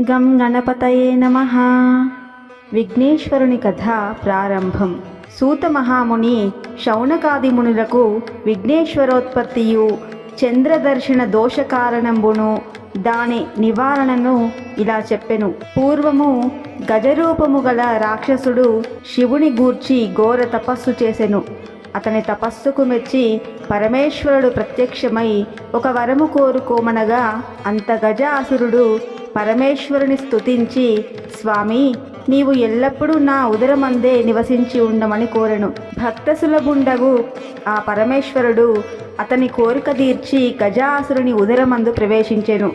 గం గణపతయే నమ. విఘ్నేశ్వరుని కథ ప్రారంభం. సూత మహాముని శౌనకాది మునులకు విఘ్నేశ్వరోత్పత్తియు చంద్రదర్శన దోష కారణంబును దాని నివారణను ఇలా చెప్పెను. పూర్వము గజరూపము గల రాక్షసుడు శివుని గూర్చి ఘోర తపస్సు చేసెను. అతని తపస్సుకు మెచ్చి పరమేశ్వరుడు ప్రత్యక్షమై ఒక వరము కోరుకోమనగా అంత గజాసురుడు పరమేశ్వరుని స్తుతించి స్వామి నీవు ఎల్లప్పుడూ నా ఉదరమందే నివసించి ఉండమని కోరెను. భక్త సులభుండగు ఆ పరమేశ్వరుడు అతని కోరిక తీర్చి గజాసురుని ఉదరమందు ప్రవేశించెను.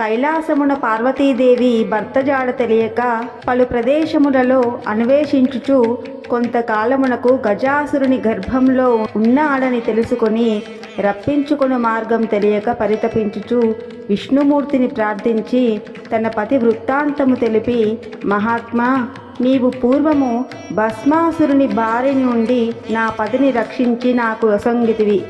కైలాసమున పార్వతీదేవి భర్త జాడ తెలియక పలు ప్రదేశములలో అన్వేషించుచు కొంతకాలమునకు గజాసురుని గర్భంలో ఉన్నాడని తెలుసుకొని రప్పించుకుని మార్గం తెలియక పరితపించుచు విష్ణుమూర్తిని ప్రార్థించి తన పతి వృత్తాంతము తెలిపి మహాత్మా నీవు పూర్వము భస్మాసురుని భార్య నుండి నా పతిని రక్షించి నాకు అసంగితివి.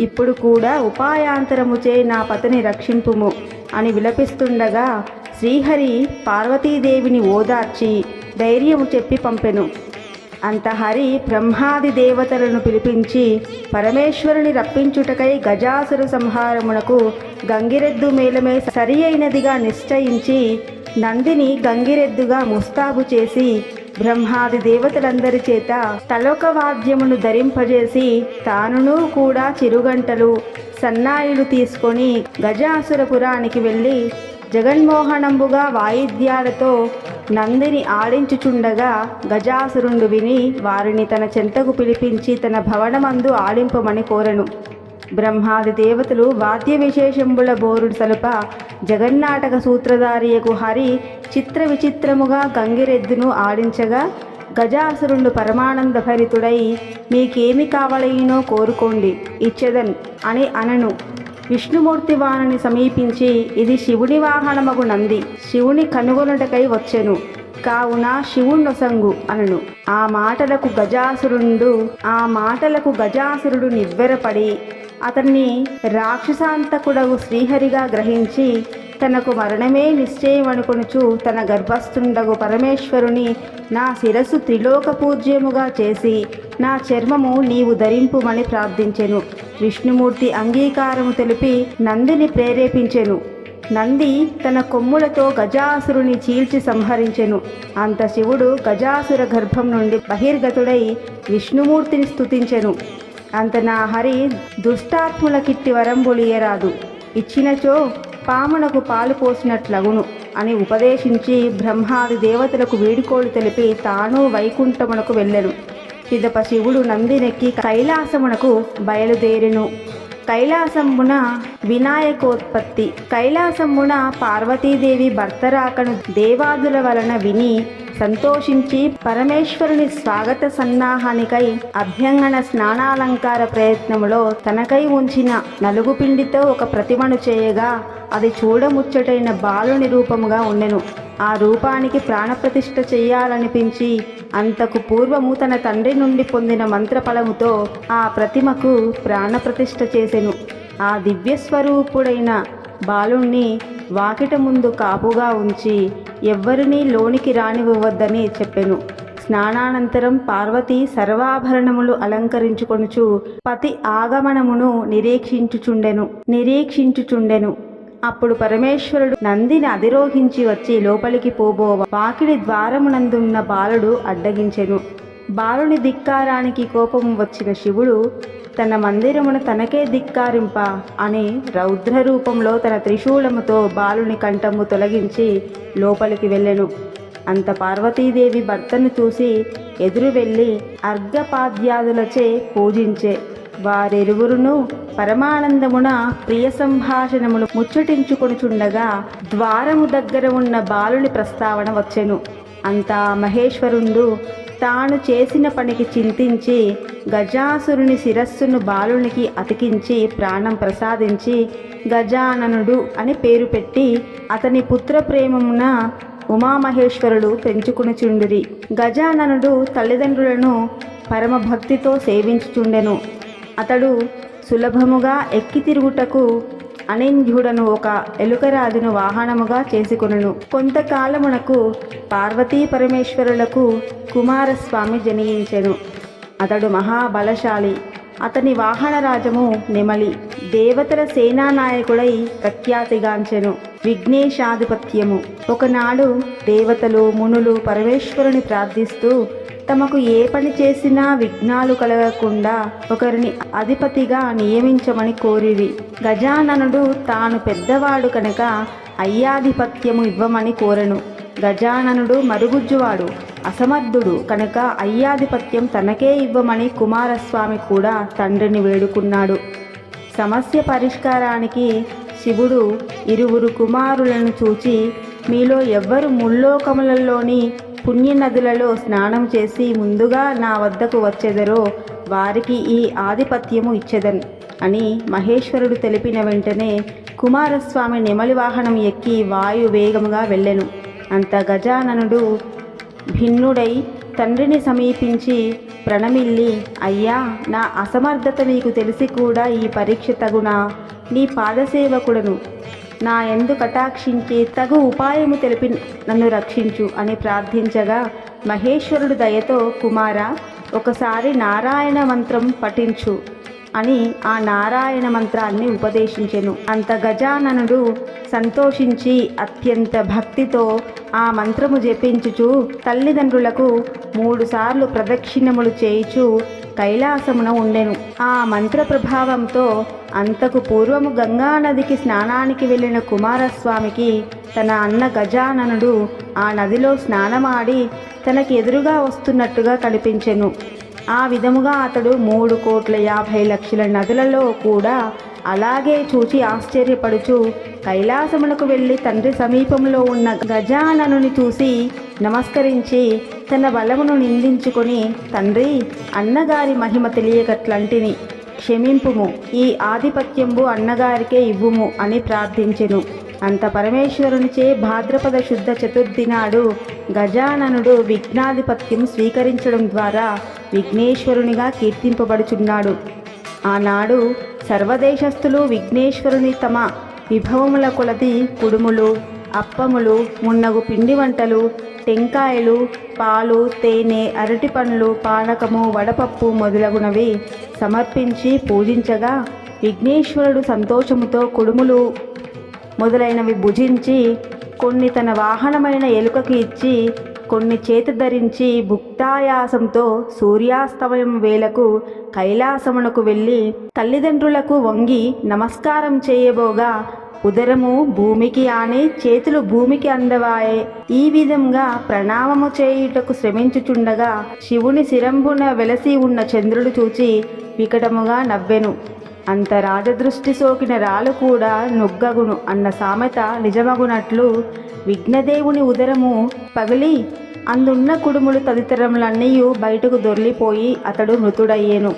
ఇప్పుడు కూడా ఉపాయాంతరముచే నా పతిని రక్షింపుము అని విలపిస్తుండగా శ్రీహరి పార్వతీదేవిని ఓదార్చి ధైర్యము చెప్పి పంపెను. అంత హరి బ్రహ్మాది దేవతలను పిలిపించి పరమేశ్వరుని రప్పించుటకై గజాసుర సంహారమునకు గంగిరెద్దు మేలమే సరి అయినదిగా నిశ్చయించి నందిని గంగిరెద్దుగా ముస్తాబు చేసి బ్రహ్మాది దేవతలందరి చేత తలొక వాద్యమును ధరింపజేసి తానును కూడా చిరుగంటలు సన్నాయిలు తీసుకొని గజాసురపురానికి వెళ్ళి జగన్మోహనంబుగా వాయిద్యాలతో నందిని ఆడించుచుండగా గజాసురుండు విని వారిని తన చెంతకు పిలిపించి తన భవనమందు ఆడింపమని కోరను. బ్రహ్మాది దేవతలు వాద్య విశేషంబుల బోరుడు సలుప జగన్నాటక సూత్రధారియకు హరి చిత్ర విచిత్రముగా గంగిరెద్దును ఆడించగా గజాసురుడు పరమానంద భరితుడై మీకేమి కావలయినో కోరుకోండి ఇచ్చెదన్ అని అనను. విష్ణుమూర్తి వాణిని సమీపించి ఇది శివుని వాహనమగు నంది. శివుని కనుగొనుటకై వచ్చెను. కావున శివుణ్ణొసంగు అనను. ఆ మాటలకు గజాసురుడు ఆ మాటలకు గజాసురుడు నివ్వెరపడి అతన్ని రాక్షసాంతకుడవు శ్రీహరిగా గ్రహించి తనకు మరణమే నిశ్చయమనుకొనుచు తన గర్భస్థుండగు పరమేశ్వరుని నా శిరస్సు త్రిలోక పూజ్యముగా చేసి నా చర్మము నీవు ధరింపుమని ప్రార్థించెను. విష్ణుమూర్తి అంగీకారము తెలిపి నందిని ప్రేరేపించెను. నంది తన కొమ్ములతో గజాసురుని చీల్చి సంహరించెను. అంత శివుడు గజాసుర గర్భం నుండి బహిర్గతుడై విష్ణుమూర్తిని స్థుతించెను అంత నా హరి దుష్టాత్ముల కిట్టి వరంబులియరాదు ఇచ్చినచో పామునకు పాలు పోసినట్లగును అని ఉపదేశించి బ్రహ్మాది దేవతలకు వీడుకోలు తెలిపి తాను వైకుంఠమునకు వెళ్ళెను. పిదప శివుడు నందినెక్కి కైలాసమునకు బయలుదేరెను. కైలాసమున వినాయకోత్పత్తి. కైలాసమున పార్వతీదేవి భర్తరాకను దేవాదుల వలన విని సంతోషించి పరమేశ్వరుని స్వాగత సన్నాహానికై అభ్యంగన స్నానాలంకార ప్రయత్నములో తనకై ఉంచిన నలుగు పిండితో ఒక ప్రతిమను చేయగా అది చూడముచ్చటైన బాలుని రూపముగా ఉండెను. ఆ రూపానికి ప్రాణప్రతిష్ఠ చెయ్యాలనిపించి అంతకు పూర్వము తన తండ్రి నుండి పొందిన మంత్రఫలముతో ఆ ప్రతిమకు ప్రాణప్రతిష్ఠ చేసెను. ఆ దివ్యస్వరూపుడైన బాలుణ్ణి వాకిట ముందు కాపుగా ఉంచి ఎవ్వరినీ లోనికి రానివ్వవద్దని చెప్పెను. స్నానానంతరం పార్వతి సర్వాభరణములు అలంకరించుకొనుచు పతి ఆగమనమును నిరీక్షించుచుండెను. నిరీక్షించుచుండెను. అప్పుడు పరమేశ్వరుడు నందిని అధిరోహించి వచ్చి లోపలికి పోబోవ. వాకిడి ద్వారమునందున్న బాలుడు అడ్డగించెను. బాలుని ధిక్కారానికి కోపం వచ్చిన శివుడు తన మందిరమును తనకే ధిక్కారింప అని రౌద్ర రూపంలో తన త్రిశూలముతో బాలుని కంఠము తొలగించి లోపలికి వెళ్ళెను. అంత పార్వతీదేవి భర్తను చూసి ఎదురు వెళ్ళి అర్ఘపాద్యాదులచే పూజించే. వారిరువురును పరమానందమున ప్రియ సంభాషణములు ముచ్చటించుకొనుచుండగా ద్వారము దగ్గర ఉన్న బాలుని ప్రస్తావన వచ్చెను. అంతా మహేశ్వరుండు తాను చేసిన పనికి చింతించి గజాసురుని శిరస్సును బాలునికి అతికించి ప్రాణం ప్రసాదించి గజాననుడు అని పేరు పెట్టి అతని పుత్ర ప్రేమమున ఉమామహేశ్వరుడు పెంచుకునిచుండిరి. గజాననుడు తల్లిదండ్రులను పరమభక్తితో సేవించుచుండెను. అతడు సులభముగా ఎక్కి తిరుగుటకు అనింజుడను ఒక ఎలుకరాజును వాహనముగా చేసుకొనును. కొంతకాలమునకు పార్వతీ పరమేశ్వరులకు కుమారస్వామి జనించెను. అతడు మహాబలశాలి. అతని వాహనరాజము నెమలి. దేవతల సేనానాయకుడై ప్రఖ్యాతిగాంచెను. విఘ్నేశాధిపత్యము. ఒకనాడు దేవతలు మునులు పరమేశ్వరుని ప్రార్థిస్తూ తమకు ఏ పని చేసినా విఘ్నాలు కలగకుండా ఒకరిని అధిపతిగా నియమించమని కోరిరి. గజాననుడు తాను పెద్దవాడు కనుక అయ్యాధిపత్యము ఇవ్వమని కోరెను. గజాననుడు మరుగుజ్జువాడు అసమర్థుడు కనుక అయ్యాధిపత్యం తనకే ఇవ్వమని కుమారస్వామి కూడా తండ్రిని వేడుకున్నాడు. సమస్య పరిష్కారానికి శివుడు ఇరువురు కుమారులను చూచి మీలో ఎవ్వరు ముల్లోకములలోని పుణ్యనదులలో స్నానం చేసి ముందుగా నా వద్దకు వచ్చెదరో వారికి ఈ ఆధిపత్యము ఇచ్చెదన్ అని మహేశ్వరుడు తెలిపిన వెంటనే కుమారస్వామి నెమలి వాహనం ఎక్కి వాయు వేగముగా వెళ్ళెను. అంత గజాననుడు భిన్నుడై తండ్రిని సమీపించి ప్రణమిల్లి అయ్యా నా అసమర్థత నీకు తెలిసి కూడా ఈ పరీక్ష తగునా? నీ పాదసేవకుడను నా ఎందు కటాక్షించి తగు ఉపాయము తెలిపి నన్ను రక్షించు అని ప్రార్థించగా మహేశ్వరుడు దయతో కుమార ఒకసారి నారాయణ మంత్రం పఠించు. అని ఆ నారాయణ మంత్రాన్ని ఉపదేశించెను. అంత గజాననుడు సంతోషించి అత్యంత భక్తితో ఆ మంత్రము జపించుచు తల్లిదండ్రులకు మూడుసార్లు ప్రదక్షిణములు చేయుచు కైలాసమున ఉండెను. ఆ మంత్ర ప్రభావంతో అంతకు పూర్వము గంగానదికి స్నానానికి వెళ్ళిన కుమారస్వామికి తన అన్న గజాననుడు ఆ నదిలో స్నానమాడి తనకి ఎదురుగా వస్తున్నట్టుగా కనిపించెను. ఆ విధముగా అతడు మూడు కోట్ల యాభై లక్షల నదులలో కూడా అలాగే చూచి ఆశ్చర్యపడుచు కైలాసమునకు వెళ్ళి తండ్రి సమీపంలో ఉన్న గజాననుని చూసి నమస్కరించి తన బలమును నిందించుకొని తండ్రి అన్నగారి మహిమ తెలియకట్లంటిని. క్షమింపుము. ఈ ఆధిపత్యంబు అన్నగారికే ఇవ్వుము అని ప్రార్థించెను. అంత పరమేశ్వరునిచే భాద్రపద శుద్ధ చతుర్థి నాడు గజాననుడు విఘ్నాధిపత్యం స్వీకరించడం ద్వారా విఘ్నేశ్వరునిగా కీర్తింపబడుచున్నాడు. ఆనాడు సర్వదేశస్థులు విఘ్నేశ్వరుని తమ విభవముల కొలది కుడుములు అప్పములు మున్నగు పిండి వంటలు టెంకాయలు పాలు తేనె అరటి పండ్లు పానకము వడపప్పు మొదలగునవి సమర్పించి పూజించగా విఘ్నేశ్వరుడు సంతోషముతో కుడుములు మొదలైనవి భుజించి కొన్ని తన వాహనమైన ఎలుకకి ఇచ్చి కొన్ని చేతి ధరించి భుక్తాయాసంతో సూర్యాస్తమయం వేళకు కైలాసమునకు వెళ్ళి తల్లిదండ్రులకు వంగి నమస్కారం చేయబోగా ఉదరము భూమికి ఆని చేతులు భూమికి అందవాయే. ఈ విధంగా ప్రణామము చేయుటకు శ్రమించుచుండగా శివుని శిరంభున వెలసి ఉన్న చంద్రుడు చూచి వికటముగా నవ్వెను. అంత రాజదృష్టి సోకిన రాలు కూడా నొగ్గగును అన్న సామెత నిజమగునట్లు విఘ్నదేవుని ఉదరము పగిలి అందున్న కుడుములు తదితరములన్నీ బయటకు దొర్లిపోయి అతడు మృతుడయ్యేను.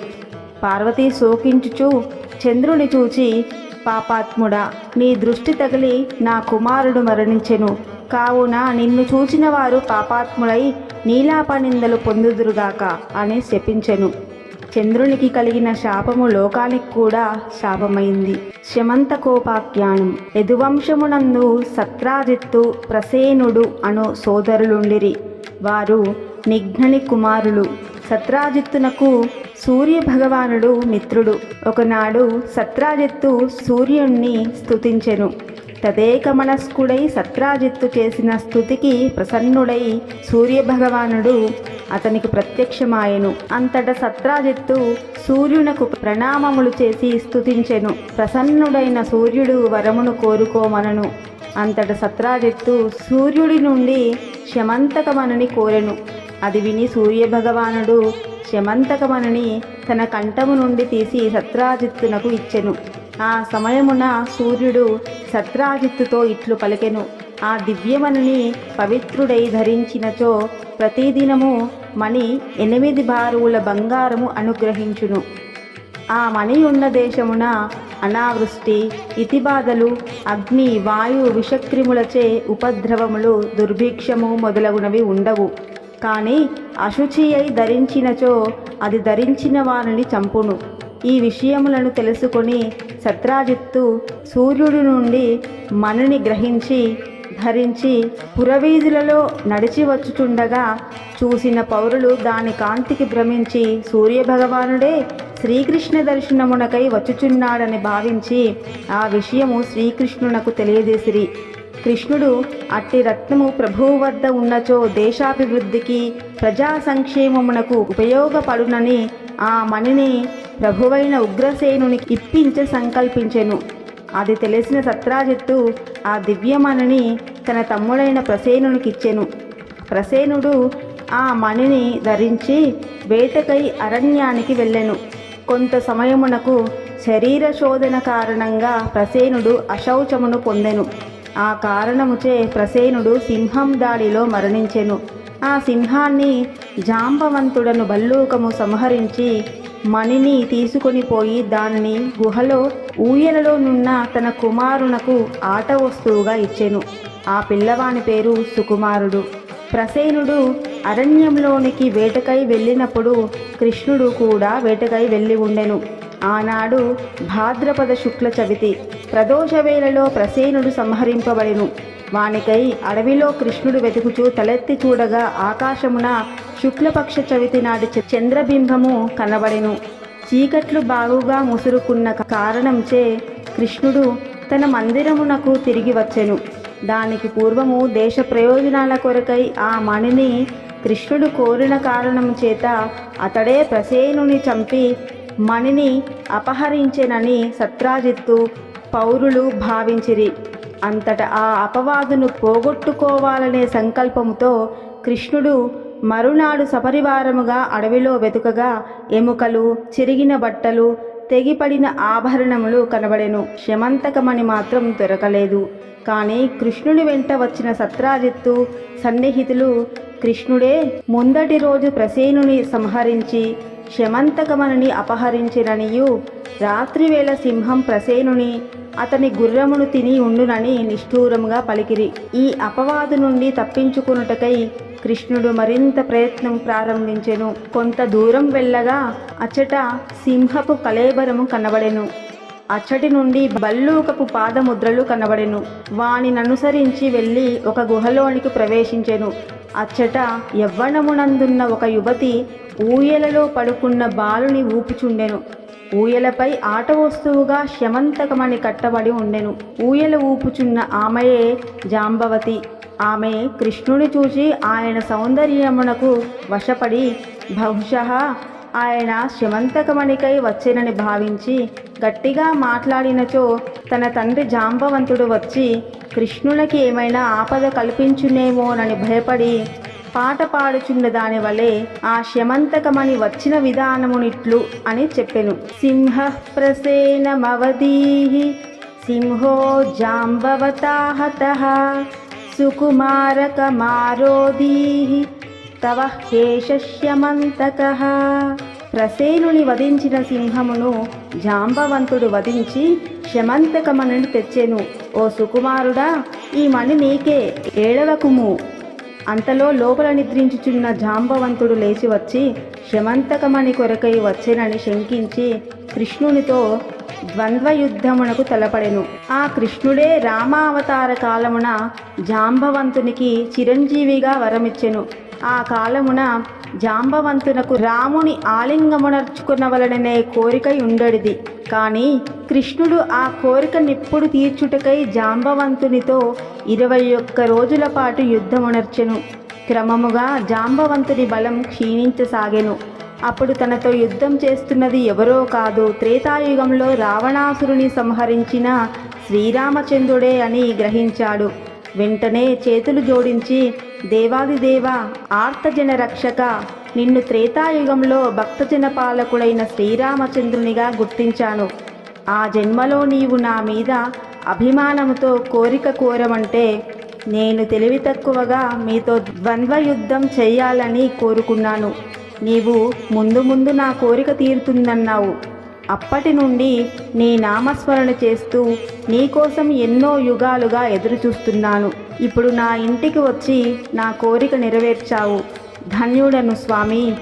పార్వతి శోకించుచు చంద్రుని చూచి పాపాత్ముడా నీ దృష్టి తగిలి నా కుమారుడు మరణించెను. కావున నిన్ను చూచిన వారు పాపాత్ములై నీలాపనిందలు పొందుదురుగాక అని శపించెను. చంద్రునికి కలిగిన శాపము లోకానికి కూడా శాపమైంది. శమంత కోపాఖ్యానం యదువంశమునందు సత్రాజిత్తు ప్రసేనుడు అను సోదరులుండిరి. వారు నిఘ్నని కుమారులు. సత్రాజిత్తునకు సూర్య భగవానుడు మిత్రుడు. ఒకనాడు సత్రాజిత్తు సూర్యుణ్ణి స్తుతించెను. తదేక మనస్కుడై సత్రాజిత్తు చేసిన స్థుతికి ప్రసన్నుడై సూర్యభగవానుడు అతనికి ప్రత్యక్షమాయెను. అంతట సత్రాజిత్తు సూర్యునకు ప్రణామములు చేసి స్తుతించెను ప్రసన్నుడైన సూర్యుడు వరమును కోరుకోమనను. అంతట సత్రాజిత్తు సూర్యుడి నుండి శమంతకమనని కోరెను. అది విని సూర్యభగవానుడు శమంతకమనని తన కంఠము నుండి తీసి సత్రాజిత్తునకు ఇచ్చెను. ఆ సమయమున సూర్యుడు సత్రాజిత్తుతో ఇట్లు పలికెను. ఆ దివ్యమణిని పవిత్రుడై ధరించినచో ప్రతిదినము మణి ఎనిమిది బారువుల బంగారము అనుగ్రహించును. ఆ మణి ఉన్న దేశమున అనావృష్టి ఇతిబాధలు అగ్ని వాయు విషక్రిములచే ఉపద్రవములు దుర్భిక్షము మొదలగునవి ఉండవు. కానీ అశుచి అయి ధరించినచో అది ధరించిన వారిని చంపును. ఈ విషయములను తెలుసుకొని సత్రాజిత్తు సూర్యుడి నుండి మణిని గ్రహించి ధరించి పురవీధులలో నడిచి వచ్చుచుండగా చూసిన పౌరులు దాని కాంతికి భ్రమించి సూర్యభగవానుడే శ్రీకృష్ణ దర్శనమునకై వచ్చుచున్నాడని భావించి ఆ విషయము శ్రీకృష్ణునకు తెలియజేసిరి. కృష్ణుడు అట్టి రత్నము ప్రభువు వద్ద ఉన్నచో దేశాభివృద్ధికి ప్రజా సంక్షేమమునకు ఉపయోగపడునని ఆ మణిని ప్రభువైన ఉగ్రసేనునికి ఇప్పించ సంకల్పించెను. అది తెలిసిన సత్రాజిత్తు ఆ దివ్యమణిని తన తమ్ముడైన ప్రసేనునికిచ్చెను. ప్రసేనుడు ఆ మణిని ధరించి వేటకై అరణ్యానికి వెళ్ళెను. కొంత సమయమునకు శరీర శోధన కారణంగా ప్రసేనుడు అశౌచమును పొందెను. ఆ కారణముచే ప్రసేనుడు సింహం దాడిలో మరణించెను. ఆ సింహాన్ని జాంబవంతుడను బల్లూకము సంహరించి మణిని తీసుకొని పోయి దానిని గుహలో ఊయలలో నున్న తన కుమారునకు ఆట వస్తువుగా ఇచ్చెను. ఆ పిల్లవాని పేరు సుకుమారుడు. ప్రసేనుడు అరణ్యంలోనికి వేటకై వెళ్ళినప్పుడు కృష్ణుడు కూడా వేటకై వెళ్ళి ఉండెను. ఆనాడు భాద్రపద శుక్ల చవితి. ప్రదోష వేళలో ప్రసేనుడు సంహరింపబడెను. వానికై అడవిలో కృష్ణుడు వెతుకుచూ తలెత్తి చూడగా ఆకాశమున శుక్లపక్ష చవితి నాటి చంద్రబింబము కనబడెను. చీకట్లు బాగుగా ముసురుకున్న కారణంచే కృష్ణుడు తన మందిరమునకు తిరిగి వచ్చెను. దానికి పూర్వము దేశ ప్రయోజనాల కొరకై ఆ మణిని కృష్ణుడు కోరిన కారణం చేత అతడే ప్రసేనుని చంపి మణిని అపహరించెనని సత్రాజిత్తు పౌరులు భావించిరి. అంతట ఆ అపవాదును పోగొట్టుకోవాలనే సంకల్పముతో కృష్ణుడు మరునాడు సపరివారముగా అడవిలో వెతుకగా ఎముకలు చిరిగిన బట్టలు తెగిపడిన ఆభరణములు కనబడెను. శమంతకమణి మాత్రం దొరకలేదు. కానీ కృష్ణుని వెంట వచ్చిన సత్రాజిత్తు సన్నిహితులు కృష్ణుడే ముందటి రోజు ప్రసేనుని సంహరించి శమంతకమణిని అపహరించిననియు రాత్రివేళ సింహం ప్రసేనుని అతని గుర్రమును తిని ఉండునని నిష్ఠూరముగా పలికిరి. ఈ అపవాదు నుండి తప్పించుకున్నటకై కృష్ణుడు మరింత ప్రయత్నం ప్రారంభించెను. కొంత దూరం వెళ్ళగా అచ్చట సింహపు కలేబరము కనబడెను. అచ్చటి నుండి బల్లూకపు పాదముద్రలు కనబడెను. వానిననుసరించి వెళ్ళి ఒక గుహలోనికి ప్రవేశించెను. అచ్చట యవ్వనమునందున్న ఒక యువతి ఊయలలో పడుకున్న బాలుని ఊపుచుండెను. ఊయలపై ఆట వస్తువుగా శమంతకమని కట్టబడి ఉండెను. ఊయల ఊపుచున్న ఆమెయే జాంబవతి. ఆమె కృష్ణుని చూసి ఆయన సౌందర్యమునకు వశపడి బహుశ ఆయన శమంతకమణికై వచ్చినని భావించి గట్టిగా మాట్లాడినచో తన తండ్రి జాంబవంతుడు వచ్చి కృష్ణునికి ఏమైనా ఆపద కల్పించునేమోనని భయపడి పాట పాడుచున్న దాని వలె ఆ శమంతకమణి వచ్చిన విధానమునిట్లు అని చెప్పెను. సింహ ప్రసేనమవదీహి సింహో జాంబవతాహత సుకుమారకమారోదీహి తవ హేషశ్యమంతక ప్రసేనుని వధించిన సింహమును జాంబవంతుడు వధించి శమంతకమణిని తెచ్చెను. ఓ సుకుమారుడా ఈ మణి నీకే ఏడవకుము. అంతలో లోపల నిద్రించుచున్న జాంబవంతుడు లేచి వచ్చి శమంతకమణి కొరకై వచ్చేనని శంకించి కృష్ణునితో ద్వంద్వ యుద్ధమునకు తలపడెను. ఆ కృష్ణుడే రామావతార కాలమున జాంబవంతునికి చిరంజీవిగా వరమిచ్చెను. ఆ కాలమున జాంబవంతునకు రాముని ఆలింగమునర్చుకున్న వలననే కోరిక ఉండడిది. కానీ కృష్ణుడు ఆ కోరిక నిప్పుడు తీర్చుటకై జాంబవంతునితో ఇరవై ఒక్క రోజుల పాటు యుద్ధమునర్చెను. క్రమముగా జాంబవంతుని బలం క్షీణించసాగెను. అప్పుడు తనతో యుద్ధం చేస్తున్నది ఎవరో కాదు త్రేతాయుగంలో రావణాసురుని సంహరించిన శ్రీరామచంద్రుడే అని గ్రహించాడు. వెంటనే చేతులు జోడించి దేవాదిదేవ ఆర్తజన రక్షక నిన్ను త్రేతాయుగంలో భక్తజన పాలకుడైన శ్రీరామచంద్రునిగా గుర్తించాను. ఆ జన్మలో నీవు నా మీద అభిమానముతో కోరిక కోరమంటే నేను తెలివి తక్కువగా మీతో ద్వంద్వ యుద్ధం చేయాలని కోరుకున్నాను. నీవు ముందు ముందు నా కోరిక తీరుతుందన్నావు. అప్పటి నుండి నీ నామస్మరణ చేస్తూ నీకోసం ఎన్నో యుగాలుగా ఎదురుచూస్తున్నాను. ఇప్పుడు నా ఇంటికి వచ్చి నా కోరిక నెరవేర్చావు. ధన్యుడను స్వామి.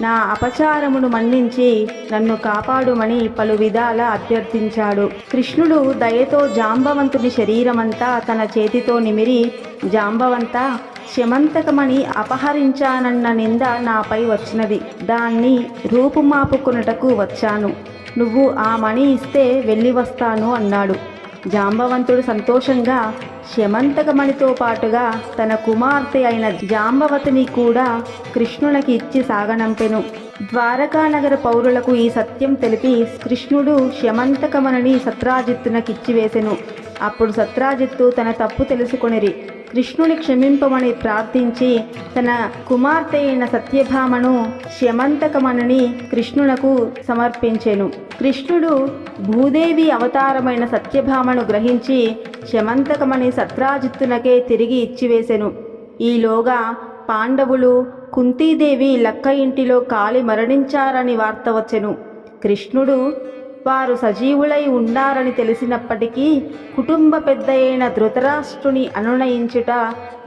నా అపచారమును మన్నించి నన్ను కాపాడుమని పలు విధాల అభ్యర్థించాడు. కృష్ణుడు దయతో జాంబవంతుని శరీరమంతా తన చేతితో నిమిరి జాంబవంతా శమంతకమణి అపహరించానన్న నింద నాపై వచ్చినది. దాన్ని రూపుమాపుకొనుటకు వచ్చాను. నువ్వు ఆ మణి ఇస్తే వెళ్ళి వస్తాను అన్నాడు. జాంబవంతుడు సంతోషంగా శమంతకమణితో పాటుగా తన కుమార్తె అయిన జాంబవతిని కూడా కృష్ణునికి ఇచ్చి సాగనంపెను. ద్వారకానగర పౌరులకు ఈ సత్యం తెలిపి కృష్ణుడు శమంతకమణిని సత్రాజిత్తునకిచ్చివేసెను అప్పుడు సత్రాజిత్తు తన తప్పు తెలుసుకొనిరి. కృష్ణుని క్షమింపమని ప్రార్థించి తన కుమార్తె అయిన సత్యభామను శమంతకమణిని కృష్ణునకు సమర్పించెను. కృష్ణుడు భూదేవి అవతారమైన సత్యభామను గ్రహించి శమంతకమణి సత్రాజిత్తునకే తిరిగి ఇచ్చివేశెను ఈలోగా పాండవులు కుంతీదేవి లక్క ఇంటిలో కాలి మరణించారని వార్త వచ్చెను. కృష్ణుడు వారు సజీవులై ఉన్నారని తెలిసినప్పటికీ కుటుంబ పెద్ద అయిన ధృతరాష్ట్రుని అనునయించుట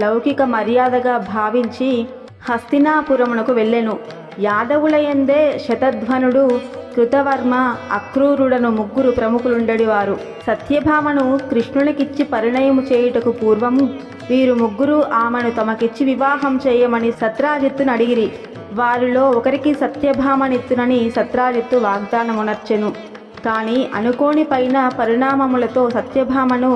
లౌకిక మర్యాదగా భావించి హస్తినాపురమునకు వెళ్ళెను. యాదవులయందే శతధ్వనుడు కృతవర్మ అక్రూరుడను ముగ్గురు ప్రముఖులుండడివారు. సత్యభామను కృష్ణునికిచ్చి పరిణయము చేయుటకు పూర్వము వీరు ముగ్గురు ఆమెను తమకిచ్చి వివాహం చేయమని సత్రాజిత్తును అడిగిరి. వారిలో ఒకరికి సత్యభామనిత్తునని సత్రాజిత్తు వాగ్దానమునర్చెను. కానీ అనుకోని పైన పరిణామములతో సత్యభామను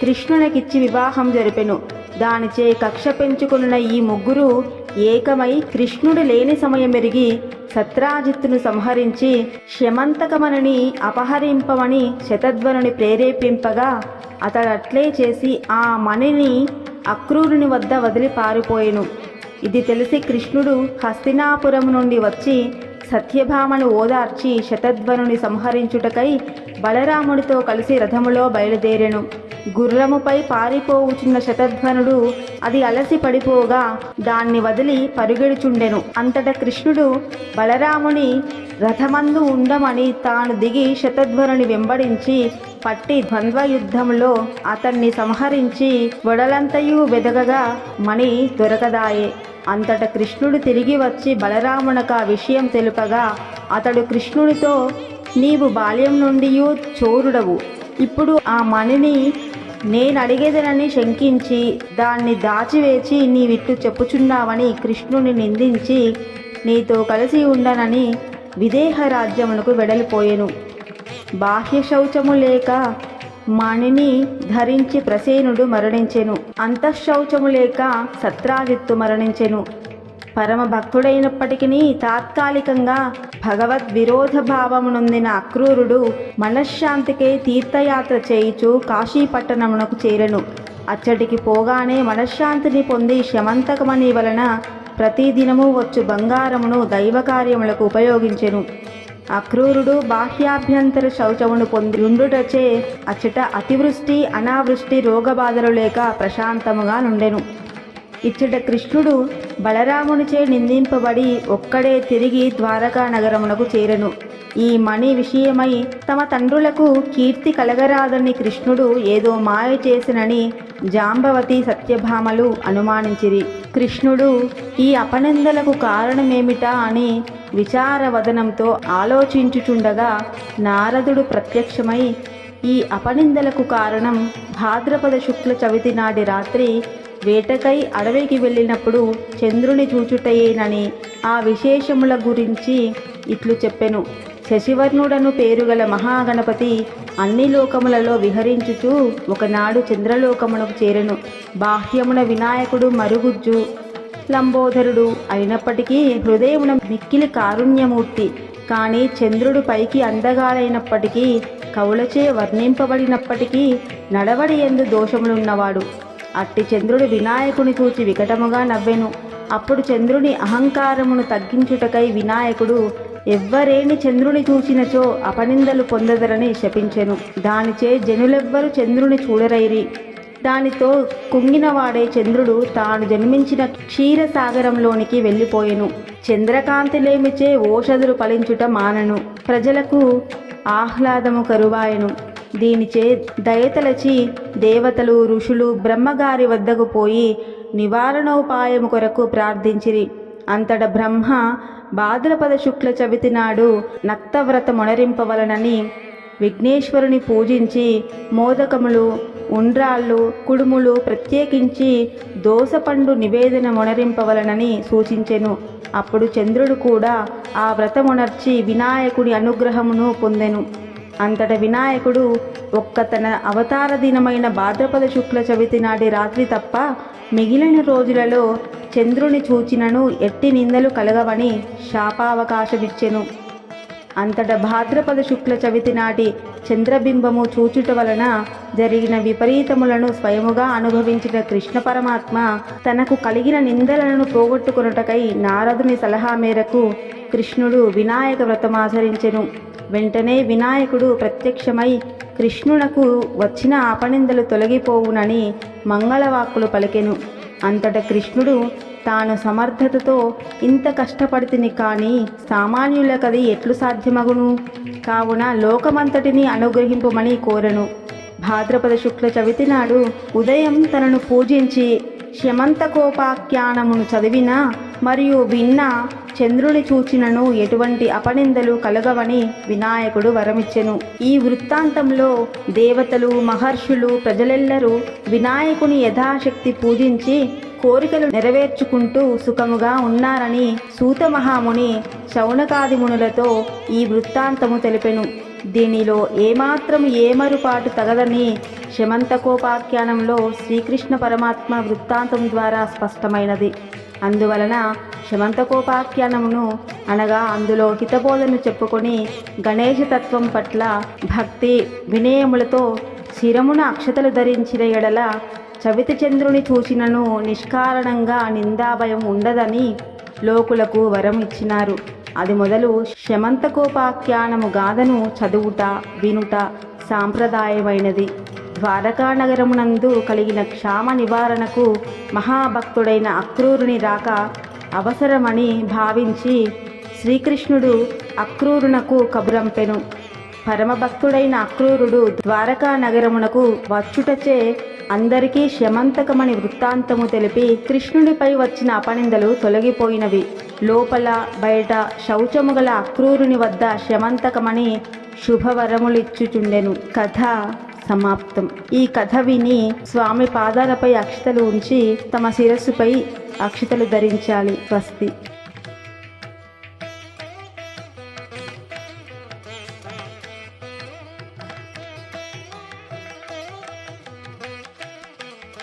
కృష్ణునికిచ్చి వివాహం జరిపెను. దానిచే కక్ష పెంచుకున్న ఈ ముగ్గురు ఏకమై కృష్ణుడు లేని సమయమెరిగి సత్రాజిత్తును సంహరించి శమంతకమణిని అపహరింపమని శతధ్వనుని ప్రేరేపింపగా అతడట్లే చేసి ఆ మణిని అక్రూరుని వద్ద వదిలి పారిపోయెను ఇది తెలిసి కృష్ణుడు హస్తినాపురం నుండి వచ్చి సత్యభామను ఓదార్చి శతధ్వనుని సంహరించుటకై బలరాముడితో కలిసి రథములో బయలుదేరెను. గుర్రముపై పారిపోవుచున్న శతధ్వనుడు అది అలసి పడిపోగా దాన్ని వదిలి పరుగెడుచుండెను. అంతట కృష్ణుడు బలరాముని రథమందు ఉండమని తాను దిగి శతధ్వనుని వెంబడించి పట్టి ద్వంద్వ యుద్ధంలో అతన్ని సంహరించి వడలంతయు వెదగగా మణి దొరకదాయే. అంతట కృష్ణుడు తిరిగి వచ్చి బలరామునకు ఆ విషయం తెలుపగా అతడు కృష్ణుడితో నీవు బాల్యం నుండి చోరుడవు. ఇప్పుడు ఆ మణిని నేను అడిగేదనని శంకించి దాన్ని దాచివేచి నీవిట్లు చెప్పుచున్నావని కృష్ణుని నిందించి నీతో కలిసి ఉండనని విదేహ రాజ్యమునకు వెడలిపోయెను. బాహ్య శౌచము లేక మణిని ధరించి ప్రసేనుడు మరణించెను. అంతఃశౌచము లేక సత్రాజిత్తు మరణించెను. పరమ భక్తుడైనప్పటికీ తాత్కాలికంగా భగవద్ విరోధ భావమునొందిన అక్రూరుడు మనశ్శాంతికే తీర్థయాత్ర చేయుచు కాశీపట్టణమునకు చేరెను. అచ్చటికి పోగానే మనశ్శాంతిని పొంది శమంతకమణి వలన ప్రతిదినము వచ్చు బంగారమును దైవకార్యములకు ఉపయోగించెను. అక్రూరుడు బాహ్యాభ్యంతర శౌచమును పొంది ఉండుటచే అచ్చట అతివృష్టి అనావృష్టి రోగబాధలు లేక ప్రశాంతముగా నుండెను. ఇచ్చట కృష్ణుడు బలరామునిచే నిందింపబడి ఒక్కడే తిరిగి ద్వారకా నగరమునకు చేరెను. ఈ మణి విషయమై తమ తండ్రులకు కీర్తి కలగరాదని కృష్ణుడు ఏదో మాయ చేసినని జాంబవతి సత్యభామలు అనుమానించిరి. కృష్ణుడు ఈ అపనిందలకు కారణమేమిటా అని విచారవదనంతో ఆలోచించుచుండగా నారదుడు ప్రత్యక్షమై ఈ అపనిందలకు కారణం భాద్రపద శుక్ల చవితి నాటి రాత్రి వేటకై అడవికి వెళ్ళినప్పుడు చంద్రుని చూచుటయేనని ఆ విశేషముల గురించి ఇట్లు చెప్పెను. శశివర్ణుడను పేరుగల మహాగణపతి అన్ని లోకములలో విహరించుచూ ఒకనాడు చంద్రలోకమునకు చేరెను. బాహ్యమున వినాయకుడు మరుగుజ్జు లంబోదరుడు అయినప్పటికీ హృదయమున మిక్కిలి కారుణ్యమూర్తి. కానీ చంద్రుడు పైకి అందగాడైనప్పటికీ కవులచే వర్ణింపబడినప్పటికీ నడవడి ఎందు దోషములున్నవాడు. అట్టి చంద్రుడు వినాయకుని చూచి వికటముగా నవ్వెను. అప్పుడు చంద్రుని అహంకారమును తగ్గించుటకై వినాయకుడు ఎవ్వరేని చంద్రుని చూచినచో అపనిందలు పొందదరని శపించెను. దానిచే జనులెవ్వరు చంద్రుని చూడరైరి. దానితో కుంగినవాడే చంద్రుడు తాను జన్మించిన క్షీరసాగరంలోనికి వెళ్ళిపోయెను. చంద్రకాంతి లేమిచే ఓషధులు ఫలించుట మానను. ప్రజలకు ఆహ్లాదము కరువాయను. దీనిచే దయతలచి దేవతలు ఋషులు బ్రహ్మగారి వద్దకు పోయి నివారణోపాయము కొరకు ప్రార్థించిరి. అంతట బ్రహ్మ భాద్రపద శుక్ల చవితి నాడు నత్తవ్రత మొనరింపవలనని విఘ్నేశ్వరుని పూజించి మోదకములు ఉండ్రాళ్ళు కుడుములు ప్రత్యేకించి దోసపండు నివేదన మొనరింపవలనని సూచించెను. అప్పుడు చంద్రుడు కూడా ఆ వ్రతమునర్చి వినాయకుడి అనుగ్రహమును పొందెను. అంతట వినాయకుడు ఒక్క తన అవతార దినమైన భాద్రపద శుక్ల చవితి నాటి రాత్రి తప్ప మిగిలిన రోజులలో చంద్రుని చూచినను ఎట్టి నిందలు కలగవని శాపావకాశమిచ్చెను. అంతట భాద్రపద శుక్ల చవితి నాటి చంద్రబింబము చూచుట వలన జరిగిన విపరీతములను స్వయముగా అనుభవించిన కృష్ణ పరమాత్మ తనకు కలిగిన నిందలను పోగొట్టుకొనుటకై నారదుని సలహా మేరకు కృష్ణుడు వినాయక వ్రతమాచరించెను వెంటనే వినాయకుడు ప్రత్యక్షమై కృష్ణునకు వచ్చిన అపనిందలు తొలగిపోవునని మంగళవాక్కులు పలికెను. అంతట కృష్ణుడు తాను సమర్థతతో ఇంత కష్టపడితిని కానీ సామాన్యులకది ఎట్లు సాధ్యమగును? కావున లోకమంతటిని అనుగ్రహింపమని కోరను. భాద్రపద శుక్ల చవితి నాడు ఉదయం తనను పూజించి శమంతకోపాఖ్యానమును చదివిన మరియు విన్న చంద్రుని చూచినను ఎటువంటి అపనిందలు కలగవని వినాయకుడు వరమిచ్చెను. ఈ వృత్తాంతంలో దేవతలు మహర్షులు ప్రజలెల్లరూ వినాయకుని యథాశక్తి పూజించి కోరికలు నెరవేర్చుకుంటూ సుఖముగా ఉన్నారని సూత మహాముని శౌనకాది మునులతో ఈ వృత్తాంతము తెలిపెను. దీనిలో ఏమాత్రం ఏమరుపాటు తగదని శమంతకోపాఖ్యానంలో శ్రీకృష్ణ పరమాత్మ వృత్తాంతం ద్వారా స్పష్టమైనది. అందువలన శమంతకోపాఖ్యానమును అనగా అందులో హితబోధను చెప్పుకొని గణేష తత్వం పట్ల భక్తి వినయములతో శిరమున అక్షతలు ధరించిన ఎడల చవితి చంద్రుని చూసినను నిష్కారణంగా నిందాభయం ఉండదని లోకులకు వరం ఇచ్చినారు. అది మొదలు శమంతకోపాఖ్యానము గాథను చదువుట వినుట సాంప్రదాయమైనది. ద్వారకా నగరమునందు కలిగిన క్షామ నివారణకు మహాభక్తుడైన అక్రూరుని రాక అవసరమని భావించి శ్రీకృష్ణుడు అక్రూరునకు కబురంపెను. పరమభక్తుడైన అక్రూరుడు ద్వారకా నగరమునకు వచ్చుటచే అందరికీ శమంతకమని వృత్తాంతము తెలిపి కృష్ణుడిపై వచ్చిన అపనిందలు తొలగిపోయినవి. లోపల బయట శౌచము గల అక్రూరుని వద్ద శమంతకమని శుభవరములిచ్చుచుండెను. కథ సమాప్తం. ఈ కథ విని స్వామి పాదాలపై అక్షతలు ఉంచి తమ శిరస్సుపై అక్షతలు ధరించాలి స్వస్తి.